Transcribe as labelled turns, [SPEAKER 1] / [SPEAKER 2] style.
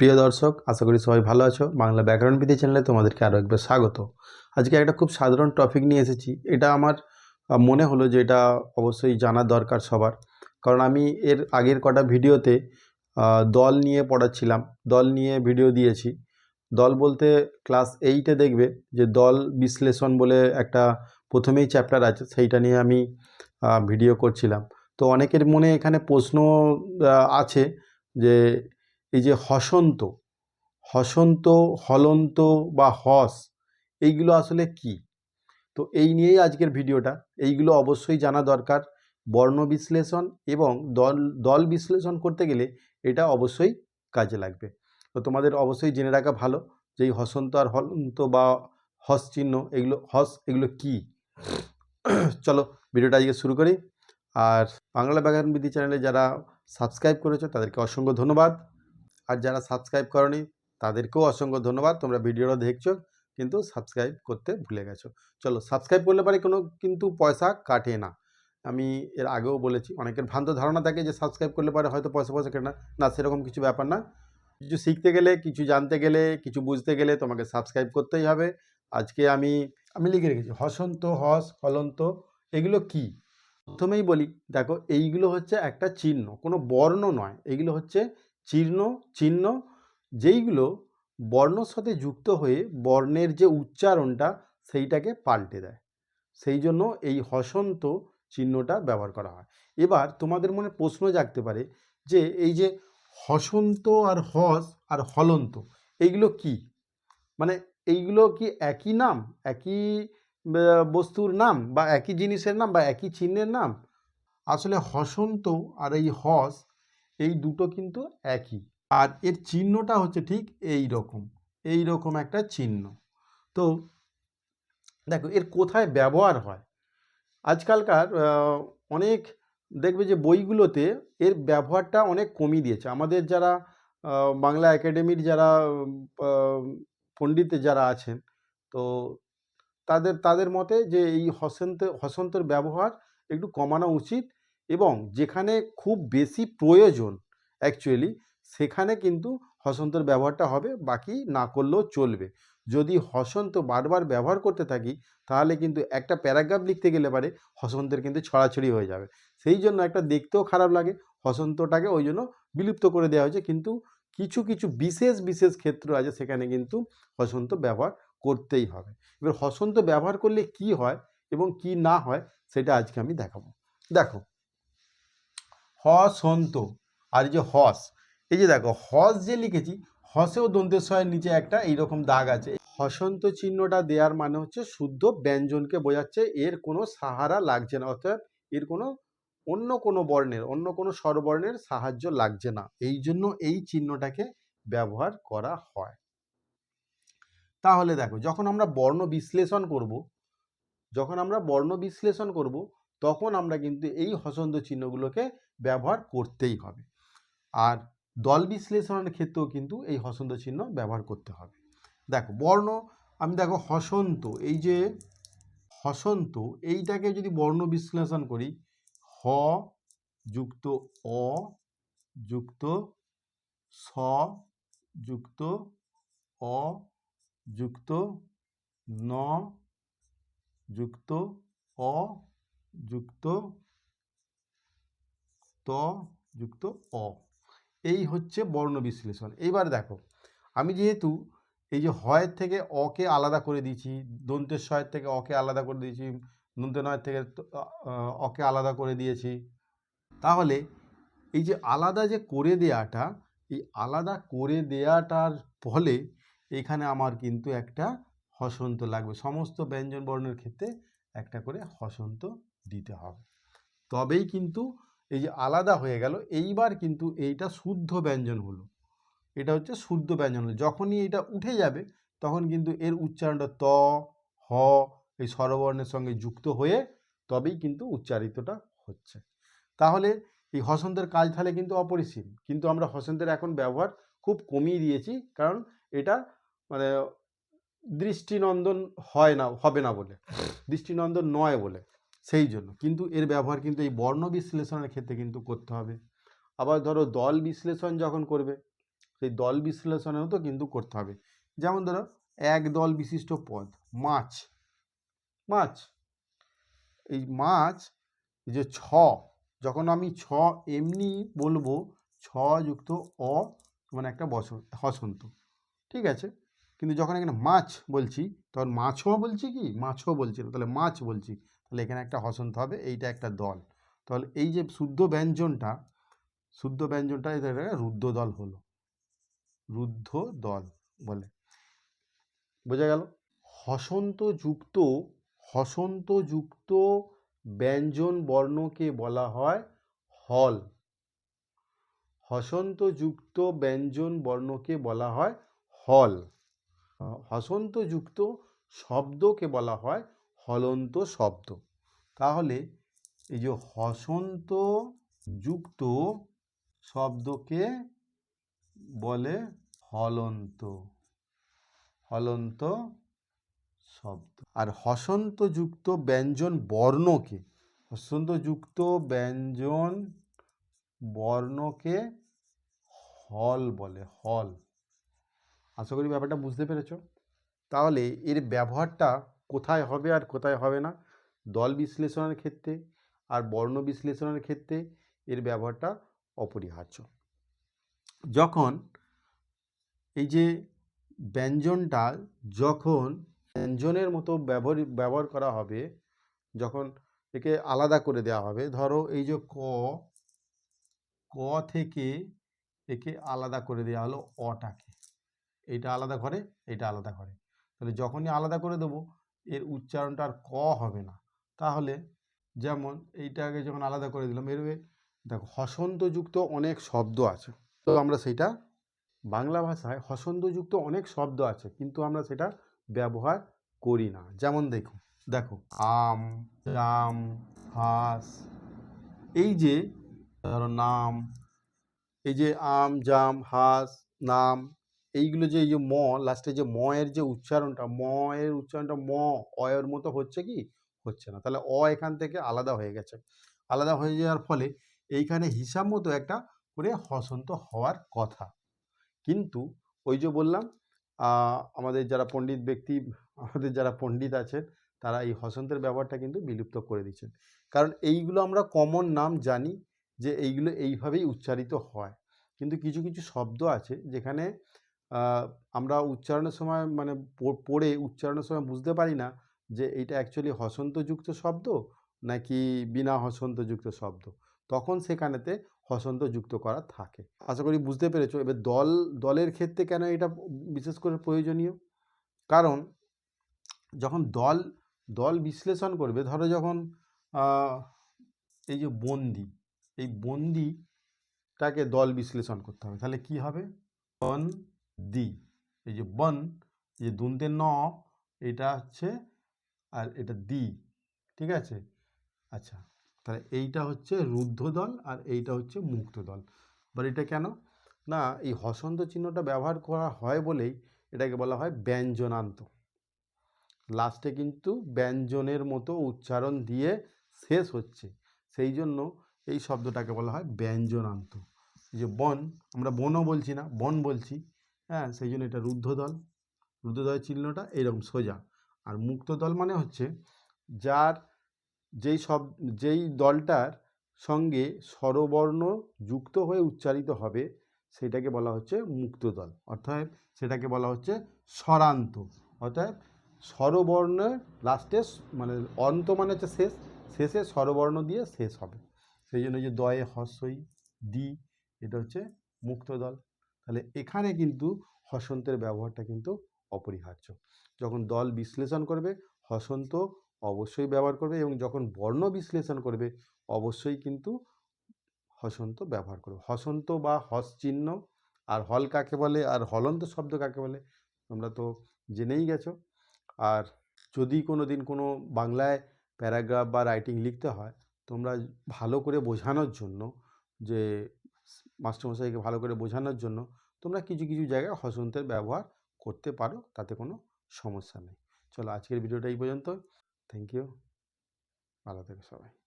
[SPEAKER 1] প্রিয় দর্শক, আশা করি সবাই ভালো আছো। বাংলা ব্যাকরণ বিধি চ্যানেলে তোমাদেরকে আরও একবার স্বাগত। আজকে একটা খুব সাধারণ টপিক নিয়ে এসেছি। এটা আমার মনে হলো যে এটা অবশ্যই জানা দরকার সবার। কারণ আমি এর আগের কটা ভিডিওতে দল নিয়ে পড়াচ্ছিলাম। দল নিয়ে ভিডিও দিয়েছি। দল বলতে ক্লাস এইটে দেখবে যে দল বিশ্লেষণ বলে একটা প্রথমেই চ্যাপ্টার আছে। সেইটা নিয়ে আমি ভিডিও করছিলাম। তো অনেকের মনে এখানে প্রশ্ন আছে যে এই যে হসন্ত হসন্ত, হলন্ত বা হস, এইগুলো আসলে কি? তো এই নিয়েই আজকের ভিডিওটা। এইগুলো অবশ্যই জানা দরকার। বর্ণ বিশ্লেষণ এবং দল দল বিশ্লেষণ করতে গেলে এটা অবশ্যই কাজে লাগবে। তো তোমাদের অবশ্যই জেনে রাখা ভালো যে এই হসন্ত আর হলন্ত বা হস চিহ্ন এগুলো, হস এগুলো কি? চলো ভিডিওটা আজকে শুরু করি। আর বাংলা ব্যাকরণ বিধি চ্যানেলে যারা সাবস্ক্রাইব করেছ তাদেরকে অসংখ্য ধন্যবাদ। আর যারা সাবস্ক্রাইব করনি, তাদেরকেও অসংখ্য ধন্যবাদ। তোমরা ভিডিওটা দেখছ, কিন্তু সাবস্ক্রাইব করতে ভুলে গেছো। চলো সাবস্ক্রাইব করলে পারে কোনো কিন্তু পয়সা কাটে না। আমি এর আগেও বলেছি, অনেকের ভ্রান্ত ধারণা থাকে যে সাবস্ক্রাইব করলে পারে হয়তো পয়সা পয়সা কেটে না। না, সেরকম কিছু ব্যাপার না। কিছু শিখতে গেলে, কিছু জানতে গেলে, কিছু বুঝতে গেলে তোমাকে সাবস্ক্রাইব করতেই হবে। আজকে আমি আমি লিখে রেখেছি, হসন্ত, হস, হলন্ত, এগুলো কি? প্রথমেই বলি, দেখো, এইগুলো হচ্ছে একটা চিহ্ন, কোনো বর্ণ নয়। এগুলো হচ্ছে চিহ্ন চিহ্ন, যেইগুলো বর্ণর সাথে যুক্ত হয়ে বর্ণের যে উচ্চারণটা সেইটাকে পাল্টে দেয়। সেই জন্য এই হসন্ত চিহ্নটা ব্যবহার করা হয়। এবার তোমাদের মনে প্রশ্ন জাগতে পারে যে এই যে হসন্ত আর হস আর হলন্ত, এইগুলো কি? মানে এইগুলো কি একই নাম? একই বস্তুর নাম? বা একই জিনিসের নাম? বা একই চিহ্নের নাম? আসলে হসন্ত আর এই হস এই দুটো কিন্তু একই। আর এর চিহ্নটা হচ্ছে ঠিক এই রকম। এই রকম একটা চিহ্ন। তো দেখো, এর কোথায় ব্যবহার হয়? আজকালকার অনেক দেখবে যে বইগুলোতে এর ব্যবহারটা অনেক কমিয়ে দিয়েছে। আমাদের যারা বাংলা একাডেমির যারা পণ্ডিত যারা আছেন, তো তাদের তাদের মতে যে এই হসন্ত, হসন্তর ব্যবহার একটু কমানো উচিত। এবং যেখানে খুব বেশি প্রয়োজন অ্যাকচুয়ালি সেখানে কিন্তু হসন্তর ব্যবহারটা হবে, বাকি না করলেও চলবে। যদি হসন্ত বারবার ব্যবহার করতে থাকি, তাহলে কিন্তু একটা প্যারাগ্রাফ লিখতে গেলে পারে, হসন্তের কিন্তু ছড়াছড়ি হয়ে যাবে। সেই জন্য একটা দেখতেও খারাপ লাগে, হসন্তটাকে ওই জন্য বিলুপ্ত করে দেওয়া হয়েছে। কিন্তু কিছু কিছু বিশেষ বিশেষ ক্ষেত্র আছে, সেখানে কিন্তু হসন্ত ব্যবহার করতেই হবে। এবার হসন্ত ব্যবহার করলে কি হয় এবং কি না হয়, সেটা আজকে আমি দেখাবো। দেখো হসন্ত। আর যে হস, এই যে দেখো, হস যে লিখেছি, হসেও দন্তেশ্বরের নিচে একটা এইরকম দাগ আছে। হসন্ত চিহ্নটা দেওয়ার মানে হচ্ছে শুদ্ধ ব্যঞ্জনকে বোঝাচ্ছে, এর কোনো সাহারা লাগছে না, অর্থাৎ এর কোনো অন্য কোনো বর্ণের, অন্য কোনো স্বরবর্ণের সাহায্য লাগছে না। এই জন্য এই চিহ্নটাকে ব্যবহার করা হয়। তাহলে দেখো, যখন আমরা বর্ণ বিশ্লেষণ করব, যখন আমরা বর্ণ বিশ্লেষণ করব তখন আমরা কিন্তু এই হসন্ত চিহ্নগুলোকে ব্যবহার করতেই হবে। আর দল বিশ্লেষণের ক্ষেত্রেও কিন্তু এই হসন্ত চিহ্ন ব্যবহার করতে হবে। দেখো, বর্ণ, আমি দেখো হসন্ত, এই যে হসন্ত, এইটাকে যদি বর্ণ বিশ্লেষণ করি, হ যুক্ত অ যুক্ত স যুক্ত অ যুক্ত ন যুক্ত অ যুক্ত ত যুক্ত অ। এই হচ্ছে বর্ণ বিশ্লেষণ। এইবার দেখো, আমি যেহেতু এই যে হয়ের থেকে অকে আলাদা করে দিয়েছি দন্তের শয়ের থেকে অকে আলাদা করে দিয়েছি দন্তে নয়ের থেকে অকে আলাদা করে দিয়েছি, তাহলে এই যে আলাদা যে করে দেয়াটা, এই আলাদা করে দেয়াটার ফলে এখানে আমার কিন্তু একটা হসন্ত লাগবে। সমস্ত ব্যঞ্জন বর্ণের ক্ষেত্রে একটা করে হসন্ত দিতে হবে। তবেই কিন্তু এই যে আলাদা হয়ে গেল, এইবার কিন্তু এইটা শুদ্ধ ব্যঞ্জন হলো। এটা হচ্ছে শুদ্ধ ব্যঞ্জন হলো। যখনই এটা উঠে যাবে, তখন কিন্তু এর উচ্চারণটা ত, হ, এই স্বরবর্ণের সঙ্গে যুক্ত হয়ে তবেই কিন্তু উচ্চারিতটা হচ্ছে। তাহলে এই হসন্তের কাজ তাহলে কিন্তু অপরিসীম। কিন্তু আমরা হসন্তের এখন ব্যবহার খুব কমিয়ে দিয়েছি, কারণ এটা মানে দৃষ্টিনন্দন হয় না, হবে না বলে। দৃষ্টিনন্দন নয় বলে। সেই জন্য। কিন্তু এর ব্যবহার কিন্তু এই বর্ণ বিশ্লেষণের ক্ষেত্রে কিন্তু করতে হবে। আবার ধরো দল বিশ্লেষণ যখন করবে, সেই দল বিশ্লেষণেও তো কিন্তু করতে হবে। যেমন ধরো এক দল বিশিষ্ট পদ, মাছ। মাছ, এই মাছ যে ছ, যখন আমি ছ এমনি বলব, ছ যুক্ত অ মানে একটা বস, হসন্ত। ঠিক আছে? কিন্তু যখন এখানে মাছ বলছি, তখন মাছও বলছি কি? মাছও বলছি তাহলে মাছ বলছি। তাহলে এখানে একটা হসন্ত হবে, এইটা একটা দল। তাহলে এই যে শুদ্ধ ব্যঞ্জনটা শুদ্ধ ব্যঞ্জনটা এটা রুদ্ধ দল হলো। রুদ্ধ দল বলে। বোঝা গেল? হসন্ত যুক্ত হসন্ত যুক্ত ব্যঞ্জন বর্ণকে বলা হয় হল। হসন্ত যুক্ত ব্যঞ্জন বর্ণকে বলা হয় হল। হসন্ত যুক্ত শব্দকে বলা হয় হলন্ত শব্দ। তাহলে এই যে হসন্ত যুক্ত শব্দকে বলে হলন্ত হলন্ত শব্দ। আর হসন্তযুক্ত ব্যঞ্জন বর্ণকে হসন্তযুক্ত ব্যঞ্জন বর্ণকে হল বলে, হল। আশা করি ব্যাপারটা বুঝতে পেরেছ। তাহলে এর ব্যবহারটা কোথায় হবে আর কোথায় হবে না। দল বিশ্লেষণের ক্ষেত্রে আর বর্ণ বিশ্লেষণের ক্ষেত্রে এর ব্যবহারটা অপরিহার্য। যখন এই যে ব্যঞ্জনটা যখন ব্যঞ্জনের মতো ব্যবহার ব্যবহার করা হবে, যখন একে আলাদা করে দেওয়া হবে, ধরো এই যে ক ক থেকে একে আলাদা করে দেওয়া হলো অটাকে এইটা আলাদা করে এটা আলাদা করে। তাহলে যখনই আলাদা করে দেবো এর উচ্চারণটা আর ক হবে না। তাহলে যেমন এইটাকে যখন আলাদা করে দিলাম এর দেখো, হসন্তযুক্ত অনেক শব্দ আছে। তো আমরা সেটা বাংলা ভাষায় হসন্তযুক্ত অনেক শব্দ আছে, কিন্তু আমরা সেটা ব্যবহার করি না। যেমন দেখো দেখো, আম, জাম, হাঁস, এই যে, ধরো নাম, এই যে আম, জাম, হাঁস, নাম এইগুলো যে এই যে ম লাস্টে যে ম এর যে উচ্চারণটা, ম এর উচ্চারণটা ম অয়ের মতো হচ্ছে কি? হচ্ছে না। তাহলে অ এখান থেকে আলাদা হয়ে গেছে। আলাদা হয়ে যাওয়ার ফলে এইখানে হিসাব মতো একটা করে হসন্ত হওয়ার কথা। কিন্তু ওই যে বললাম আমাদের যারা পণ্ডিত ব্যক্তি, আমাদের যারা পণ্ডিত আছেন, তারা এই হসন্তের ব্যবহারটা কিন্তু বিলুপ্ত করে দিচ্ছেন কারণ এইগুলো আমরা কমন নাম জানি যে এইগুলো এইভাবেই উচ্চারিত হয়। কিন্তু কিছু কিছু শব্দ আছে যেখানে আমরা উচ্চারণের সময় মানে পড়ে উচ্চারণের সময় বুঝতে পারি না যে এইটা অ্যাকচুয়ালি হসন্তযুক্ত শব্দ নাকি বিনা হসন্তযুক্ত শব্দ। তখন সেখানেতে হসন্ত যুক্ত করা থাকে। আশা করি বুঝতে পেরেছ, এবার দল, দলের ক্ষেত্রে কেন এটা বিশেষ করে প্রয়োজনীয়? কারণ যখন দল দল বিশ্লেষণ করবে, ধরো যখন এই যে বন্দি, এই বন্দিটাকে দল বিশ্লেষণ করতে হবে, তাহলে কি হবে? বন দি এই যে বন যে দুনতে ন, এটা হচ্ছে, আর এটা দি ঠিক আছে? আচ্ছা তাহলে এইটা হচ্ছে রুদ্ধ দল আর এইটা হচ্ছে মুক্ত দল এবার এটা কেন? না, এই হসন্ত চিহ্নটা ব্যবহার করা হয় বলেই এটাকে বলা হয় ব্যঞ্জনান্ত। লাস্টে কিন্তু ব্যঞ্জনের মতো উচ্চারণ দিয়ে শেষ হচ্ছে। সেই জন্য এই শব্দটাকে বলা হয় ব্যঞ্জনান্ত। যে বন, আমরা বনও বলছি না, বন বলছি। হ্যাঁ সেই জন্য এটা রুদ্ধদল রুদ্ধদলের চিহ্নটা এরকম, সোজা। আর মুক্ত দল মানে হচ্ছে যার যেই সব, যেই দলটার সঙ্গে স্বরবর্ণ যুক্ত হয়ে উচ্চারিত হবে, সেটাকে বলা হচ্ছে মুক্ত দল। অর্থাৎ সেটাকে বলা হচ্ছে স্বরান্ত। অর্থাৎ স্বরবর্ণের লাস্টে মানে অন্ত মানে হচ্ছে শেষ। শেষে স্বরবর্ণ দিয়ে শেষ হবে। সেই জন্য যে দয়ে, হস্যই, দি, এটা হচ্ছে মুক্ত দল। তাহলে এখানে কিন্তু হসন্তের ব্যবহারটা কিন্তু অপরিহার্য। যখন দল বিশ্লেষণ করবে, হসন্ত অবশ্যই ব্যবহার করবে এবং যখন বর্ণ বিশ্লেষণ করবে, অবশ্যই কিন্তু হসন্ত ব্যবহার করবে। হসন্ত বা হস চিহ্ন আর হল কাকে বলে আর হলন্ত শব্দ কাকে বলে, তোমরা তো জেনেই গেছো। আর যদি কোনো দিন কোনো বাংলায় প্যারাগ্রাফ বা রাইটিং লিখতে হয়, তোমরা ভালো করে বোঝানোর জন্য যে মাস্টারমশাইকে ভালো করে বোঝানোর জন্য তোমরা কিছু কিছু জায়গায় হসন্তের ব্যবহার করতে পারো, তাতে কোনো সমস্যা নেই। চলো আজকের ভিডিওটা এই পর্যন্ত থ্যাংক ইউ ভালো থেকো সবাই।